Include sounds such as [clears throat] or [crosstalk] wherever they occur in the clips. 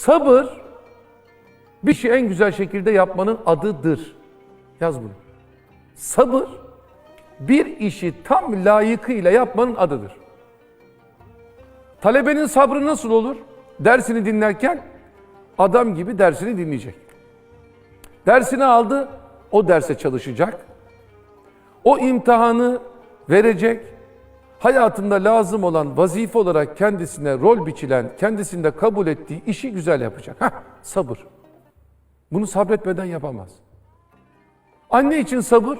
Sabır bir şey en güzel şekilde yapmanın adıdır. Yaz bunu. Sabır bir işi tam layıkıyla yapmanın adıdır. Talebenin sabrı nasıl olur? Dersini dinlerken adam gibi dersini dinleyecek. Dersini aldı, o derse çalışacak. O imtihanı verecek. Hayatında lazım olan vazife olarak kendisine rol biçilen, kendisinde kabul ettiği işi güzel yapacak. Heh, sabır. Bunu sabretmeden yapamaz. Anne için sabır,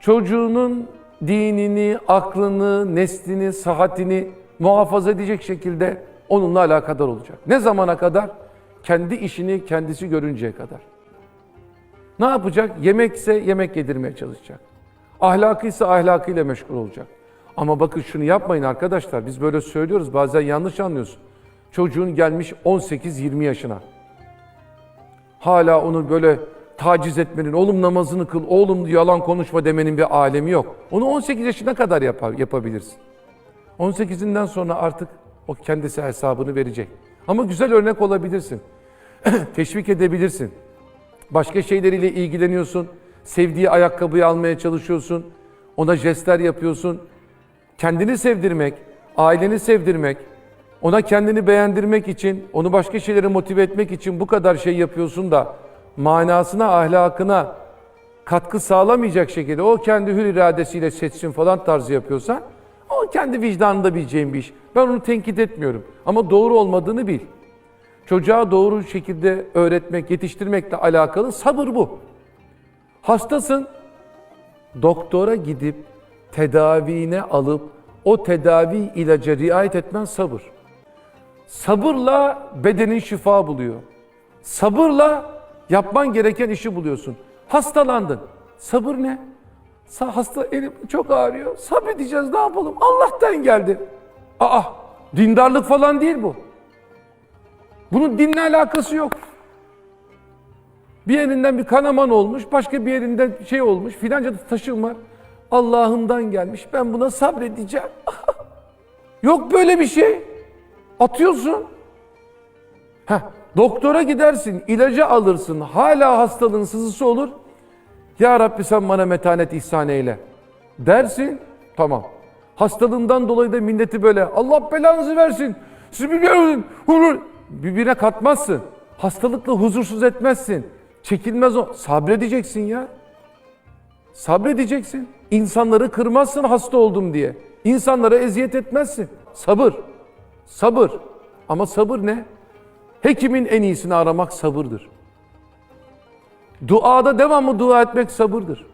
çocuğunun dinini, aklını, neslini, sıhhatini muhafaza edecek şekilde onunla alakadar olacak. Ne zamana kadar? Kendi işini kendisi görünceye kadar. Ne yapacak? Yemekse yemek yedirmeye çalışacak. Ahlakıysa ahlakıyla meşgul olacak. Ama bakın şunu yapmayın arkadaşlar. Biz böyle söylüyoruz bazen yanlış anlıyorsun. Çocuğun gelmiş 18-20 yaşına. Hala onu böyle taciz etmenin, oğlum namazını kıl, oğlum yalan konuşma demenin bir alemi yok. Onu 18 yaşına kadar yapar, yapabilirsin. 18'inden sonra artık o kendisi hesabını verecek. Ama güzel örnek olabilirsin. [clears throat] Teşvik edebilirsin. Başka şeyleriyle ilgileniyorsun. Sevdiği ayakkabıyı almaya çalışıyorsun. Ona jestler yapıyorsun. Kendini sevdirmek, aileni sevdirmek, ona kendini beğendirmek için, onu başka şeylere motive etmek için bu kadar şey yapıyorsun da manasına, ahlakına katkı sağlamayacak şekilde o kendi hür iradesiyle seçsin falan tarzı yapıyorsan o kendi vicdanında bileceğin bir iş. Ben onu tenkit etmiyorum ama doğru olmadığını bil. Çocuğa doğru şekilde öğretmek, yetiştirmekle alakalı sabır bu. Hastasın, doktora gidip tedavine alıp o tedavi ilaca riayet etmen sabır. Sabırla bedenin şifa buluyor. Sabırla yapman gereken işi buluyorsun. Hastalandın. Sabır ne? Sa hasta elim çok ağrıyor. Sabredeceğiz ne yapalım? Allah'tan geldi. Aa dindarlık falan değil bu. Bunun dinle alakası yok. Bir yerinden bir kanaman olmuş, başka bir yerinden şey olmuş, filanca da taşım var. Allah'ımdan gelmiş, ben buna sabredeceğim. [laughs] yok böyle bir şey. Atıyorsun. Heh, doktora gidersin, ilacı alırsın, hala hastalığın sızısı olur. Ya Rabbi sen bana metanet ihsan eyle. Dersin, tamam. Hastalığından dolayı da milleti böyle Allah belanızı versin. Siz biliyorsun. huzur-" Birbirine katmazsın. Hastalıkla huzursuz etmezsin. Çekilmez o. Sabredeceksin ya. Sabredeceksin. İnsanları kırmazsın hasta oldum diye. İnsanlara eziyet etmezsin. Sabır. Sabır. Ama sabır ne? Hekimin en iyisini aramak sabırdır. Duada devamlı dua etmek sabırdır.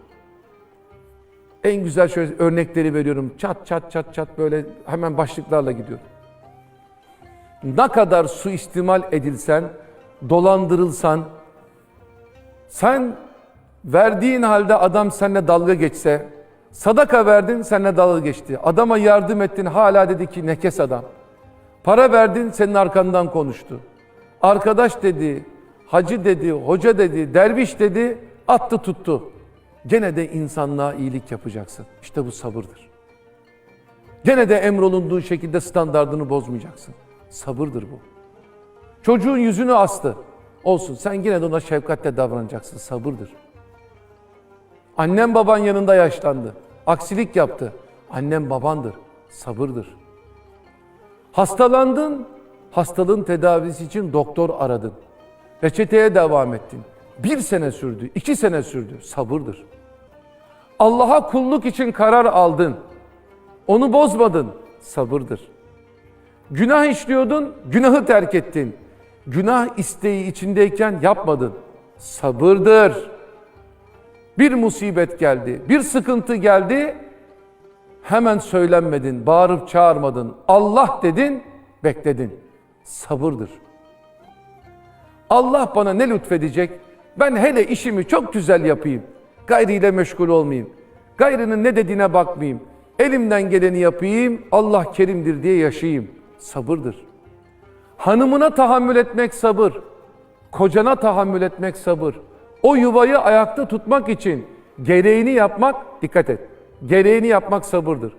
En güzel şöyle örnekleri veriyorum. Çat çat çat çat böyle hemen başlıklarla gidiyorum. Ne kadar suistimal edilsen, dolandırılsan, sen verdiğin halde adam seninle dalga geçse, sadaka verdin seninle dalga geçti. Adama yardım ettin hala dedi ki nekes adam. Para verdin senin arkandan konuştu. Arkadaş dedi, hacı dedi, hoca dedi, derviş dedi, attı tuttu. Gene de insanlığa iyilik yapacaksın. İşte bu sabırdır. Gene de emrolunduğun şekilde standardını bozmayacaksın. Sabırdır bu. Çocuğun yüzünü astı. Olsun sen yine de ona şefkatle davranacaksın. Sabırdır. Annem baban yanında yaşlandı. Aksilik yaptı. Annem babandır. Sabırdır. Hastalandın. Hastalığın tedavisi için doktor aradın. Reçeteye devam ettin. Bir sene sürdü, iki sene sürdü. Sabırdır. Allah'a kulluk için karar aldın. Onu bozmadın. Sabırdır. Günah işliyordun, günahı terk ettin. Günah isteği içindeyken yapmadın. Sabırdır. Bir musibet geldi, bir sıkıntı geldi. Hemen söylenmedin, bağırıp çağırmadın. Allah dedin, bekledin. Sabırdır. Allah bana ne lütfedecek? Ben hele işimi çok güzel yapayım. Gayriyle meşgul olmayayım. Gayrının ne dediğine bakmayayım. Elimden geleni yapayım. Allah kerimdir diye yaşayayım. Sabırdır. Hanımına tahammül etmek sabır. Kocana tahammül etmek sabır. O yuvayı ayakta tutmak için gereğini yapmak, dikkat et. Gereğini yapmak sabırdır.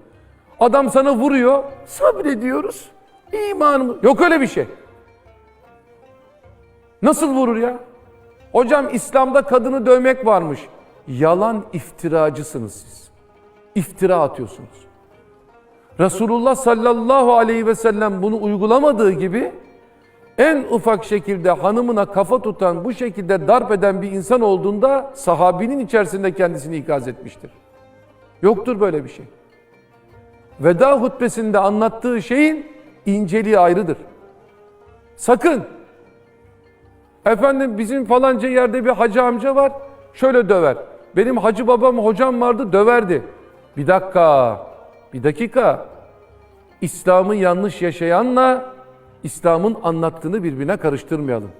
Adam sana vuruyor, sabrediyoruz. İmanımız. Yok öyle bir şey. Nasıl vurur ya? Hocam İslam'da kadını dövmek varmış. Yalan iftiracısınız siz. İftira atıyorsunuz. Resulullah sallallahu aleyhi ve sellem bunu uygulamadığı gibi en ufak şekilde hanımına kafa tutan, bu şekilde darp eden bir insan olduğunda sahabinin içerisinde kendisini ikaz etmiştir. Yoktur böyle bir şey. Veda hutbesinde anlattığı şeyin inceliği ayrıdır. Sakın Efendim bizim falanca yerde bir hacı amca var. Şöyle döver. Benim hacı babam hocam vardı döverdi. Bir dakika. Bir dakika. İslam'ı yanlış yaşayanla İslam'ın anlattığını birbirine karıştırmayalım.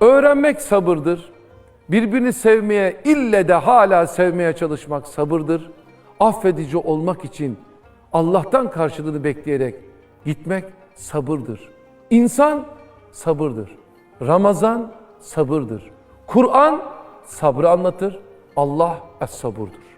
Öğrenmek sabırdır. Birbirini sevmeye, ille de hala sevmeye çalışmak sabırdır. Affedici olmak için Allah'tan karşılığını bekleyerek gitmek sabırdır. İnsan sabırdır. Ramazan sabırdır. Kur'an sabrı anlatır. Allah es-sabırdır.